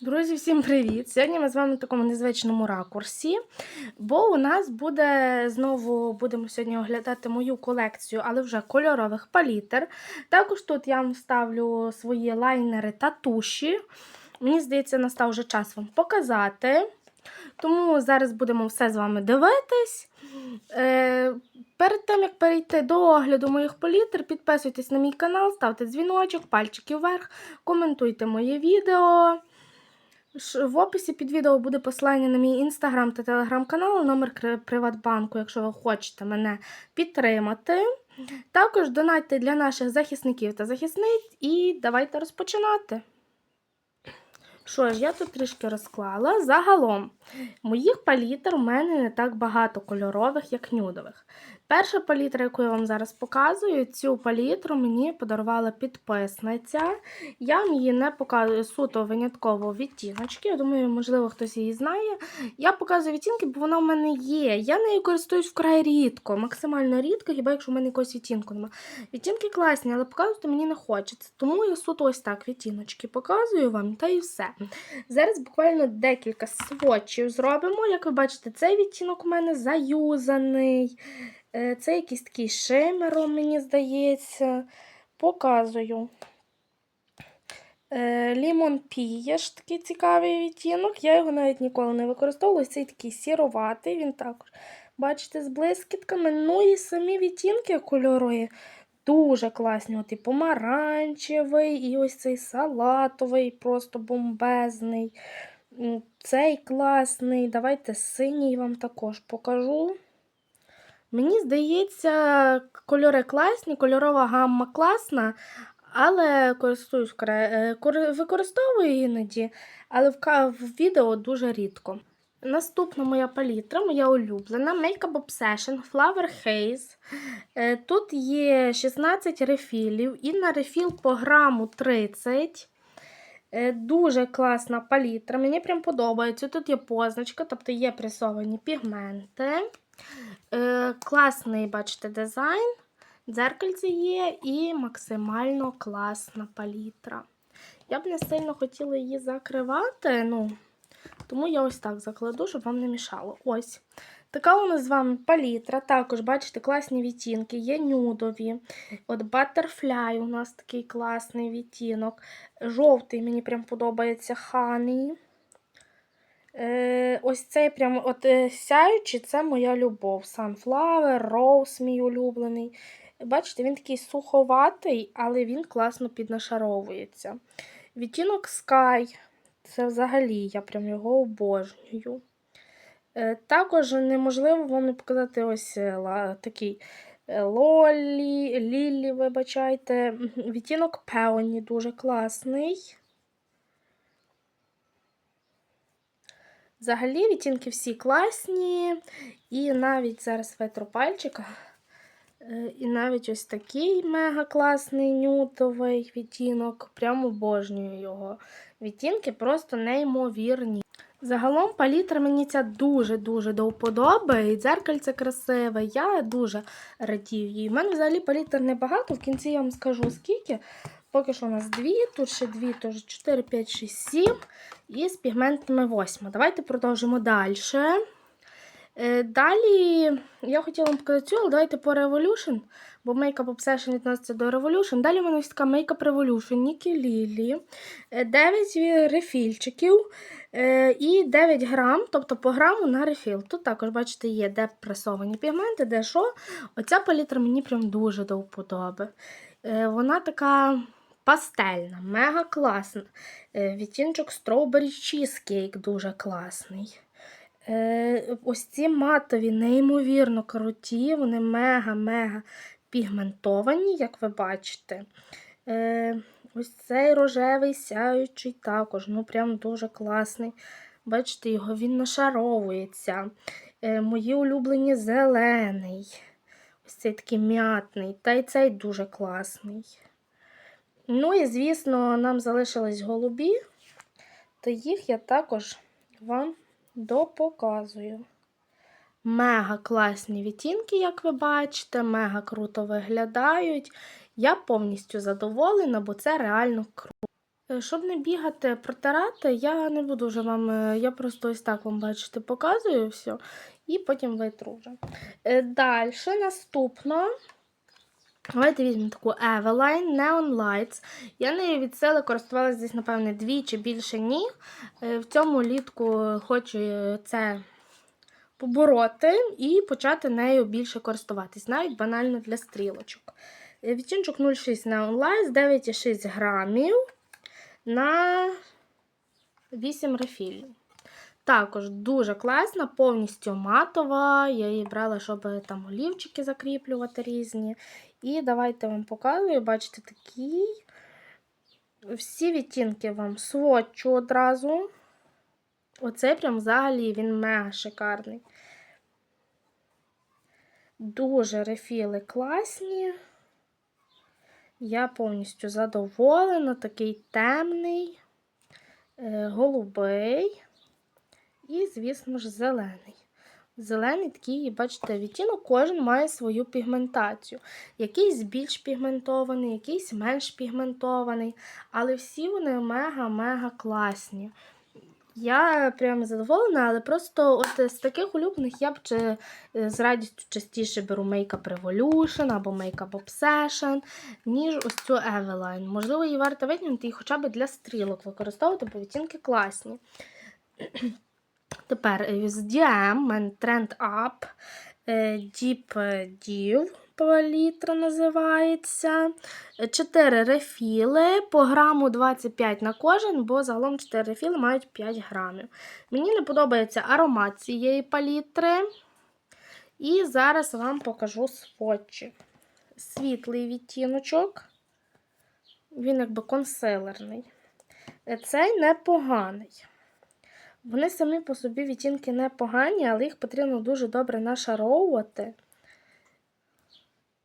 Друзі, всім привіт! Сьогодні ми з вами в такому незвичному ракурсі, бо у нас буде знову будемо сьогодні оглядати мою колекцію, але вже кольорових палітр. Також тут я вам ставлю свої лайнери та туші. Мені здається, настав вже час вам показати. Тому зараз будемо все з вами дивитись. Е, перед тим, як перейти до огляду моїх палітр, підписуйтесь на мій канал, ставте дзвіночок, пальчики вверх, коментуйте моє відео. В описі під відео буде посилання на мій інстаграм та телеграм-канал, номер Приватбанку, якщо ви хочете мене підтримати. Також донатьте для наших захисників та захисниць і давайте розпочинати. Що ж, я тут трішки розклала. Загалом, моїх палітр у мене не так багато кольорових, як нюдових. Перша палітра, яку я вам зараз показую, цю палітру мені подарувала підписниця. Я вам її не показую суто винятково відтіночки. Я думаю, можливо, хтось її знає. Я показую відтінки, бо вона в мене є. Я нею користуюсь вкрай рідко, максимально рідко, хіба якщо в мене якогось відтінку немає. Відтінки класні, але показувати мені не хочеться. Тому я суто ось так відтіночки показую вам, та і все. Зараз буквально декілька сводчів зробимо. Як ви бачите, цей відтінок у мене заюзаний. Е, Це якийсь такий шимером, мені здається. Показую. Е, Лімон пієш такий цікавий відтінок. Я його навіть ніколи не використовувала. Цей такий сіроватий, він також, бачите, з блискітками. Ну і самі відтінки кольорові дуже класні. От і помаранчевий, і ось цей салатовий, просто бомбезний. Цей класний. Давайте синій вам також покажу. Мені здається, кольори класні, кольорова гамма класна, але е, кори- використовую іноді, але в, відео дуже рідко. Наступна моя палітра, моя улюблена Makeup Obsession Flower Haze. Е, Тут є 16 рефілів і на рефіл по граму 30. Е, Дуже класна палітра, мені прям подобається. Тут є позначка, тобто є пресовані пігменти. Е, класний, бачите, дизайн. Дзеркальце є і максимально класна палітра. Я б не сильно хотіла її закривати, ну, тому я ось так закладу, щоб вам не мішало. Ось. Така у нас з вами палітра. Також, бачите, класні відтінки, є нюдові. От Butterfly у нас такий класний відтінок. Жовтий мені прям подобається Honey. Е, ось цей прям от е, сяючий це моя любов. Sunflower, Rose мій улюблений. Бачите, він такий суховатий, але він класно піднашаровується. Відтінок Sky. Це взагалі я прям його обожнюю. Е, також неможливо вам не показати ось е, ла- такий е, Лолі, Лілі, вибачайте. Відтінок Peony дуже класний. Взагалі відтінки всі класні. І навіть зараз ветру пальчика. Е, І навіть ось такий мега класний нютовий відтінок. Прямо обожнюю його. Відтінки просто неймовірні. Загалом палітра мені ця дуже-дуже до вподоби. І дзеркальце красиве. Я дуже радію їй. У мене взагалі палітр небагато. В кінці я вам скажу скільки. Поки що у нас дві, тут ще дві, тож 4, 5, 6, 7. І з пігментами 8. Давайте продовжимо далі. Е, Далі я хотіла вам показати цю, але давайте по Revolution, бо Makeup Obsession відноситься до Revolution. Далі в мене ось така Makeup Revolution Нікі Лілі. 9 рефільчиків е, і 9 грам, тобто по граму на рефіл. Тут також, бачите, є де пресовані пігменти, де що. Оця палітра мені прям дуже до вподоби. Е, Вона така пастельна, мега класна. Е, Відтінчик Strawberry Cheesecake дуже класний. Е, Ось ці матові, неймовірно круті, вони мега-мега пігментовані, як ви бачите. Е, Ось цей рожевий сяючий також, ну прям дуже класний. Бачите, його він нашаровується. Мої улюблені зелений. Ось цей такий м'ятний, та й цей дуже класний. Ну і, звісно, нам залишились голубі, то їх я також вам допоказую. Мега класні відтінки, як ви бачите, мега круто виглядають. Я повністю задоволена, бо це реально круто. Е, Щоб не бігати, протирати, я не буду вже вам, е, я просто ось так вам бачите, показую все, і потім витру вже. Далі, наступно. Давайте візьмемо таку Eveline Neon Lights. Я нею від сили користувалася десь, напевне, дві чи більше ні. Е, В цьому літку хочу е, це побороти і почати нею більше користуватись, навіть банально для стрілочок. Е, Відтінчик 0,6 Neon Lights, 9,6 грамів на 8 рефілів. Також дуже класна, повністю матова. Я її брала, щоб там олівчики закріплювати різні. І давайте вам показую, бачите, такий. Всі відтінки вам сводчу одразу. Оцей прям взагалі він мега шикарний. Дуже рефіли класні. Я повністю задоволена, такий темний, е, голубий і, звісно ж, зелений. Зелений такий, бачите, відтінок, кожен має свою пігментацію. Якийсь більш пігментований, якийсь менш пігментований, але всі вони мега-мега класні. Я прям задоволена, але просто от з таких улюблених я б чи, е, з радістю частіше беру Makeup Revolution або Makeup Obsession, ніж ось цю Eveline. Можливо, її варто витягнути і хоча б для стрілок використовувати, бо відтінки класні. Тепер з DM, в мене Trend Up, Deep Div палітра називається. 4 рефіли по граму 25 на кожен, бо загалом 4 рефіли мають 5 грамів. Мені не подобається аромат цієї палітри. І зараз вам покажу сводчі. Світлий відтіночок. Він якби консилерний. Цей непоганий. Вони самі по собі відтінки непогані, але їх потрібно дуже добре нашаровувати.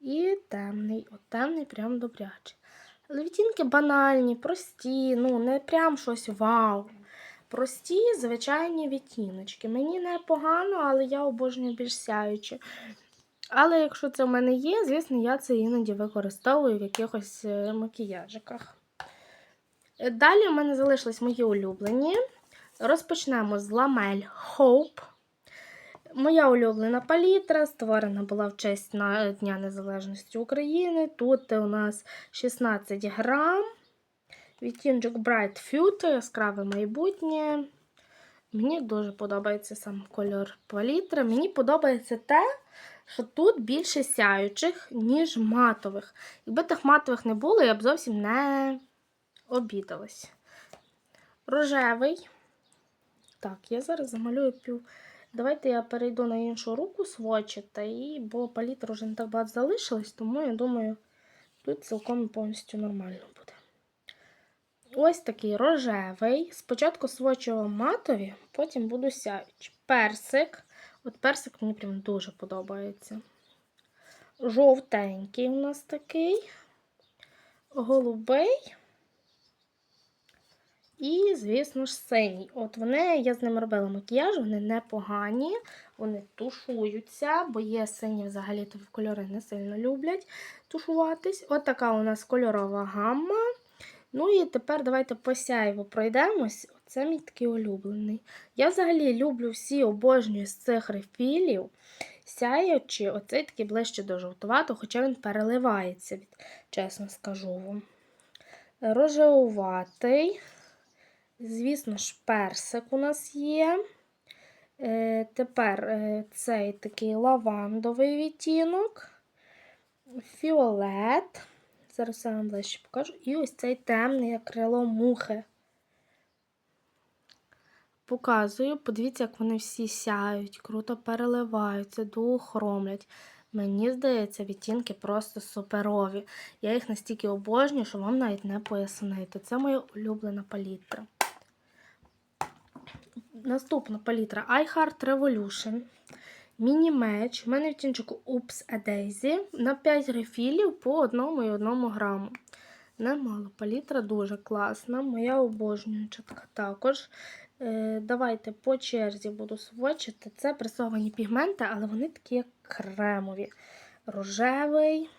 І темний. От темний прям добрячий. Але відтінки банальні, прості, ну, не прям щось вау. Прості, звичайні відтіночки. Мені непогано, але я обожнюю більш сяючі. Але якщо це в мене є, звісно, я це іноді використовую в якихось е, макіяжиках. Е, Далі у мене залишились мої улюблені. Розпочнемо з ламель Hope. Моя улюблена палітра створена була в честь Дня Незалежності України. Тут у нас 16 грам. Відтінчик Bright Future, яскраве майбутнє. Мені дуже подобається сам кольор палітри. Мені подобається те, що тут більше сяючих, ніж матових. Якби тих матових не було, я б зовсім не обідалась. Рожевий. Так, я зараз замалюю пів. Давайте я перейду на іншу руку свочити, і, бо палітра вже не так багато залишилось, тому я думаю, тут цілком повністю нормально буде. Ось такий рожевий. Спочатку свочу матові, потім буду сяючи. Персик. От персик мені прям дуже подобається. Жовтенький у нас такий, голубий. І, звісно ж, синій. От вони, я з ними робила макіяж, вони непогані, вони тушуються, бо є сині взагалі то кольори не сильно люблять тушуватись. От така у нас кольорова гамма. Ну і тепер давайте по сяйву пройдемось. Це мій такий улюблений. Я взагалі люблю всі обожнюю з цих рефілів. Сяючи, оцей такий ближче до жовтувато, хоча він переливається, чесно скажу вам. Рожевуватий. Звісно ж, персик у нас є. Е, Тепер е, цей такий лавандовий відтінок, фіолет. Зараз я вам ближче покажу. І ось цей темний як крило мухи. Показую, подивіться, як вони всі сяють, круто переливаються, дуохромлять. Мені здається, відтінки просто суперові. Я їх настільки обожнюю, що вам навіть не пояснити. Це моя улюблена палітра. Наступна палітра iHeart Revolution. Міні-меч. У мене відтінчик Oops a на 5 рефілів по 1 і 1 граму. Немало. Палітра дуже класна. Моя обожнююча також. Е, давайте по черзі буду свочити. Це пресовані пігменти, але вони такі як кремові. Рожевий,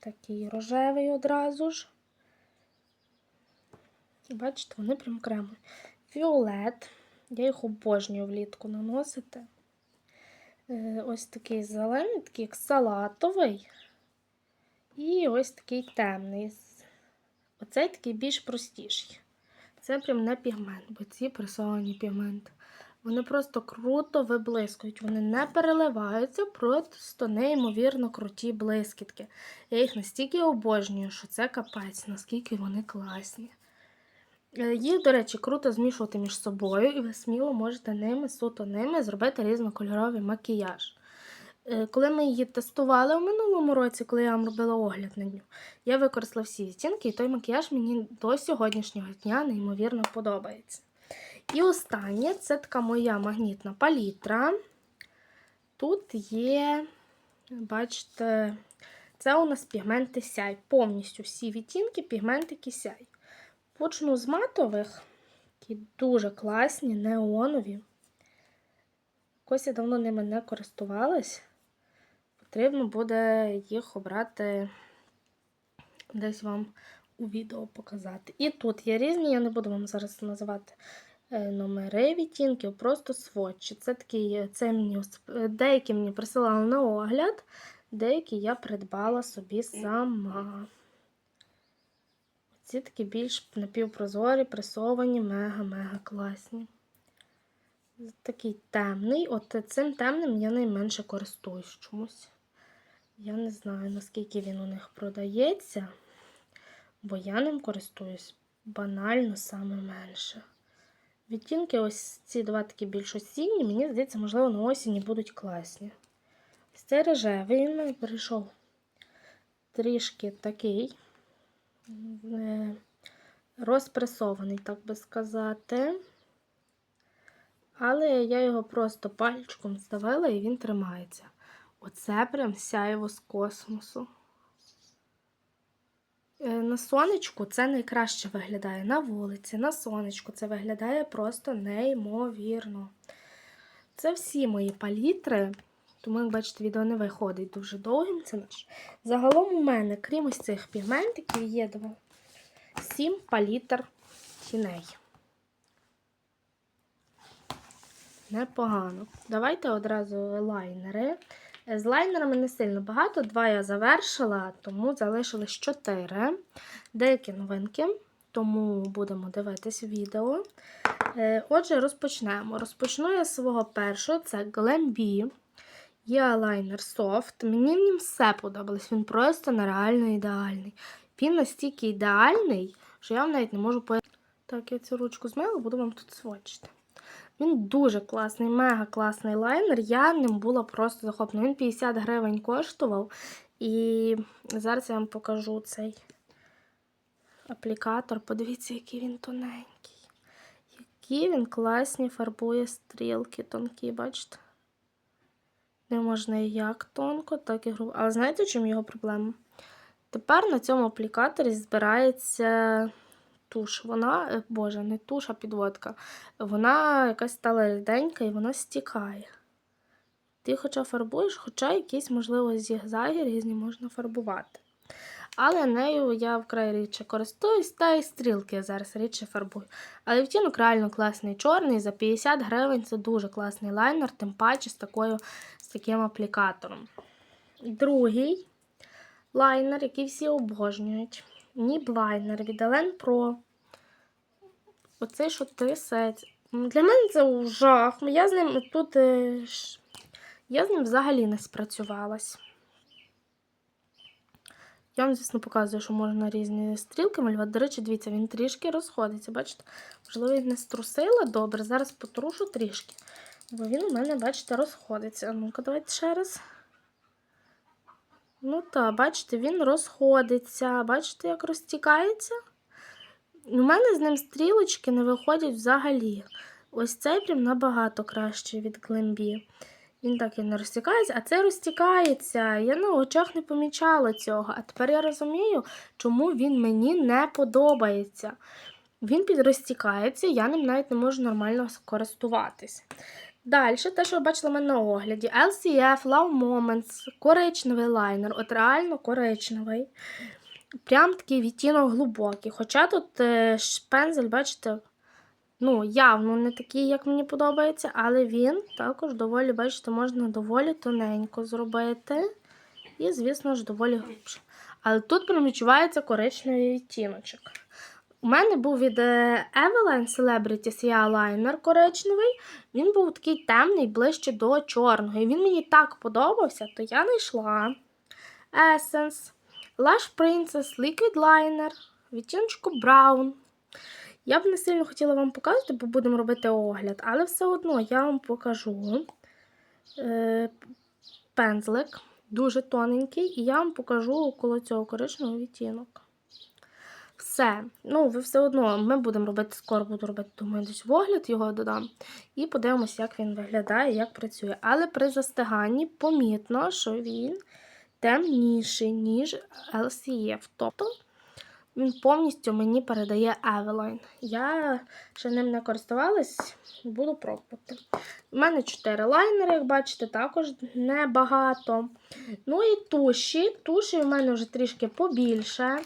такий рожевий одразу ж. Бачите, вони прям кремові. Фіолет. Я їх обожнюю влітку наносити. Е, Ось такий зелений, такий як салатовий. І ось такий темний. Оцей такий більш простіший. Це прям не пігмент, бо ці пресовані пігменти. Вони просто круто виблискують. Вони не переливаються, просто неймовірно круті блискітки. Я їх настільки обожнюю, що це капець, наскільки вони класні. Е, Їх, до речі, круто змішувати між собою, і ви сміло можете ними, суто ними зробити різнокольоровий макіяж. Е, Коли ми її тестували у минулому році, коли я вам робила огляд на нього, я використала всі відтінки, і той макіяж мені до сьогоднішнього дня неймовірно подобається. І останнє це така моя магнітна палітра. Тут є, бачите, це у нас пігменти сяй. Повністю всі відтінки пігментики сяй. Почну з матових, які дуже класні, неонові. Якось я давно ними не користувалась. Потрібно буде їх обрати, десь вам у відео показати. І тут є різні, я не буду вам зараз називати е, номери відтінків, просто сводчі. Це такі, це мені, деякі мені присилали на огляд, деякі я придбала собі сама. Ці такі більш напівпрозорі, пресовані, мега-мега класні. Такий темний. От цим темним я найменше користуюсь чомусь. Я не знаю, наскільки він у них продається, бо я ним користуюсь банально саме менше. Відтінки, ось ці два такі більш осінні, мені здається, можливо, на осінні будуть класні. Ось цей рожевий, він мені прийшов трішки такий розпресований, так би сказати. Але я його просто пальчиком здавила і він тримається. Оце прям сяєво з космосу. Е, На сонечку це найкраще виглядає на вулиці, на сонечку це виглядає просто неймовірно. Це всі мої палітри, тому, як бачите, відео не виходить дуже довгим. Це наш. Загалом у мене, крім ось цих пігментиків, є два, сім палітр тіней. Непогано. Давайте одразу лайнери. З лайнерами не сильно багато, два я завершила, тому залишилось чотири. Деякі новинки, тому будемо дивитись відео. Е, Отже, розпочнемо. Розпочну я з свого першого, це Glambi. Є лайнер Soft. Мені в нім все подобалось, він просто нереально ідеальний. Він настільки ідеальний, що я вам навіть не можу пояснити. Так, я цю ручку змила, буду вам тут сводчити. Він дуже класний, мега класний лайнер. Я ним була просто захоплена. Він 50 гривень коштував. І зараз я вам покажу цей аплікатор. Подивіться, який він тоненький. Які він класні фарбує стрілки тонкі, бачите? Не можна як тонко, так і грубо. Але знаєте, в чому його проблема? Тепер на цьому аплікаторі збирається туш. Вона, е, боже, не туш, а підводка. Вона якась стала ріденька і вона стікає. Ти хоча фарбуєш, хоча якісь, можливо, зігзаги різні можна фарбувати. Але нею я вкрай рідше користуюсь, та й стрілки я зараз рідше фарбую. Але втінок реально класний чорний. За 50 гривень це дуже класний лайнер, тим паче з, такою, з таким аплікатором. Другий лайнер, який всі обожнюють. Ніб лайнер від Elen Pro. Оцей що трясеться. Для мене це жах. Я з ним тут. е, Я з ним взагалі не спрацювалась. Я вам, звісно, показую, що можна різні стрілки малювати. До речі, дивіться, він трішки розходиться. Бачите? Можливо, я не струсила добре. Зараз потрушу трішки. Бо він у мене, бачите, розходиться. Ну-ка, давайте ще раз. Ну так, бачите, він розходиться. Бачите, як розтікається? У мене з ним стрілочки не виходять взагалі. Ось цей прям набагато краще від Глембі. Він так і не розтікається, а цей розтікається. Я на очах не помічала цього. А тепер я розумію, чому він мені не подобається. Він підрозтікається, я ним навіть не можу нормально користуватись. Далі, те, що ви бачили мене на огляді, LCF, Love Moments, коричневий лайнер, от реально коричневий. прям такий відтінок глибокий. Хоча тут е, пензель, бачите, ну, явно не такий, як мені подобається, але він також доволі, бачите, можна доволі тоненько зробити. І, звісно ж, доволі грубше. Але тут прям відчувається коричневий відтіночок. У мене був від е, Eveline Celebrity Sea Liner коричневий. Він був такий темний, ближче до чорного. І він мені так подобався, то я знайшла Essence, Lush Princess, Liquid Liner, відтіночку Brown. Я б не сильно хотіла вам показати, бо будемо робити огляд, але все одно я вам покажу е, пензлик, дуже тоненький, і я вам покажу коло цього коричневого відтінок. Все. Ну, ви все одно ми будемо робити, скоро буду робити, думаю, десь огляд його додам. І подивимося, як він виглядає, як працює. Але при застиганні помітно, що він темніший, ніж LCF. Тобто він повністю мені передає Eveline. Я ще ним не користувалась, буду пробувати. У мене 4 лайнери, як бачите, також небагато. Ну і туші. Туші у мене вже трішки побільше.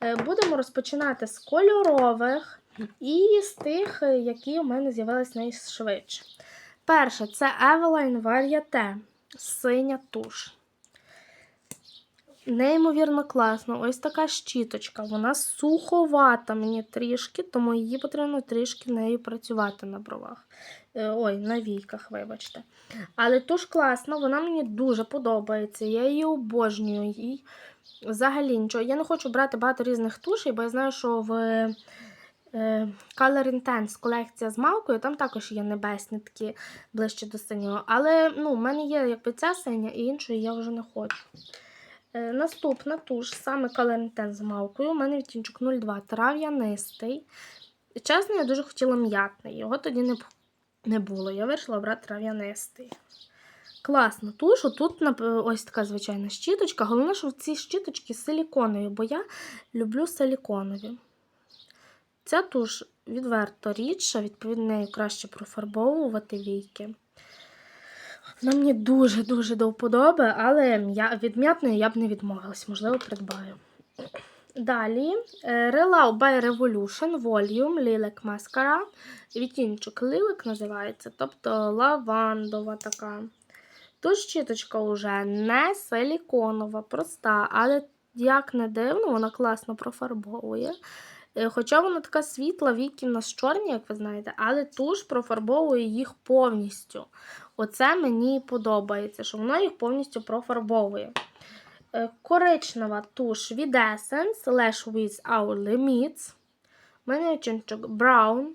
Е, Будемо розпочинати з кольорових і з тих, е, які у мене з'явились найшвидше. Перше це Eveline Varieté. Синя туш. Неймовірно класно. Ось така щіточка. Вона суховата мені трішки, тому її потрібно трішки нею працювати на бровах. Е, Ой, на війках, вибачте. Але туш класна, вона мені дуже подобається. Я її обожнюю. Їй взагалі нічого. Я не хочу брати багато різних тушей, бо я знаю, що в е, Color Intense колекція з малкою, там також є небесні такі ближче до синього. Але ну, в мене є якби ця синя, і іншої я вже не хочу. Е, Наступна туш, саме Intense з малкою. У мене відтінчик 02 трав'янистий. Чесно, я дуже хотіла м'ятний. Його тоді не, було. Я вирішила брати трав'янистий. Класно. Туш, тут ось така звичайна щіточка. Головне, що ці щіточки силіконові, бо я люблю силіконові. Ця туш відверто рідша, відповідно, нею краще профарбовувати війки. Вона мені дуже-дуже до вподоби, але від м'ятної я б не відмовилась, можливо, придбаю. Далі е, Relau by Revolution Volume Lilac Mascara. Відтінчик Lilac називається, тобто лавандова така. Тут щіточка вже не силіконова, проста, але як не дивно, вона класно профарбовує. Е, Хоча вона така світла, віки нас чорні, як ви знаєте, але туш профарбовує їх повністю. Оце мені подобається, що вона їх повністю профарбовує. Е, Коричнева туш від Essence Lash with Our Limits. У мене відтіночок Brown.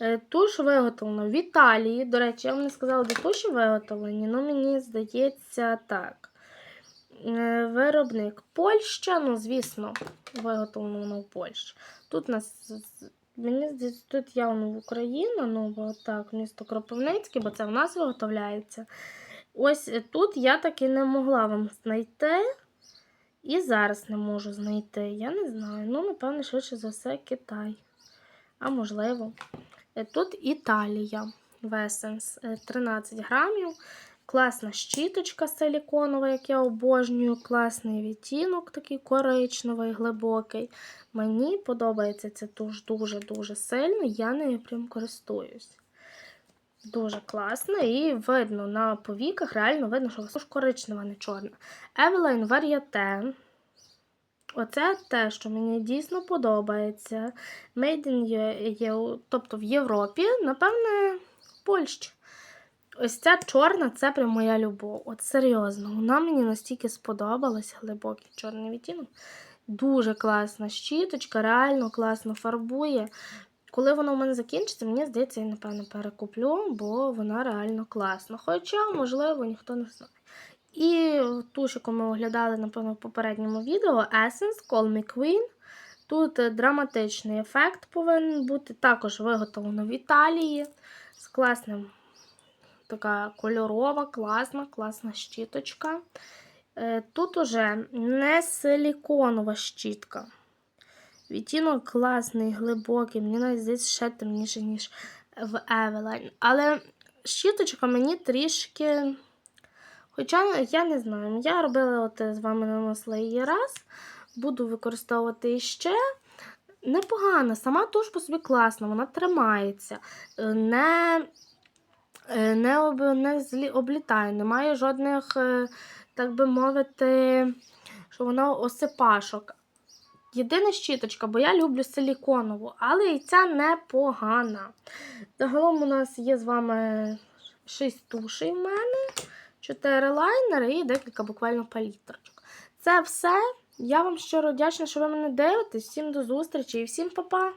Е, Туш виготовлена в Італії. До речі, я вам не сказала, де туші виготовлені, але мені здається так. Е, Виробник Польща, ну, звісно, виготовлено воно в Польщі. Тут у нас, мені здається, тут явно в Україну, ну, бо так, місто Кропивницьке, бо це в нас виготовляється. Ось е, тут я таки не могла вам знайти. І зараз не можу знайти. Я не знаю. Ну, напевно, швидше за все, Китай. А можливо. Е, Тут Італія. Весенс 13 грамів. Класна щіточка силіконова, як я обожнюю. Класний відтінок, такий коричневий, глибокий. Мені подобається це туш дуже-дуже сильно. Я нею прям користуюсь. Дуже класно і видно на повіках, реально видно, що туш коричнева, не чорна. Eveline Varieté. Оце те, що мені дійсно подобається. Made in тобто в Європі, напевне, Польщі. Ось ця чорна це прям моя любов. От серйозно, вона мені настільки сподобалась, глибокий чорний відтінок. Дуже класна щіточка, реально класно фарбує. Коли вона у мене закінчиться, мені здається, я, напевно, перекуплю, бо вона реально класна. Хоча, можливо, ніхто не знає. І туш, яку ми оглядали, напевно, в попередньому відео, Essence Call Me Queen. Тут е, драматичний ефект повинен бути. Також виготовлено в Італії з класним така кольорова, класна, класна щіточка. Е, Тут уже не силіконова щітка. Відтінок класний, глибокий, мені навіть здається ще темніше, ніж в Eveline. Але щіточка мені трішки. Хоча я не знаю, я робила от з вами наносила її раз, буду використовувати іще. Непогана, сама туш по собі класна, вона тримається, е, не, не, об, не злі, облітає, немає жодних, е, так би мовити, що вона осипашок. Єдина щіточка, бо я люблю силіконову, але і ця непогана. Загалом у нас є з вами 6 тушей в мене, 4 лайнери і декілька буквально палітрочок. Це все. Я вам щиро вдячна, що ви мене дивитесь. Всім до зустрічі і всім па-па!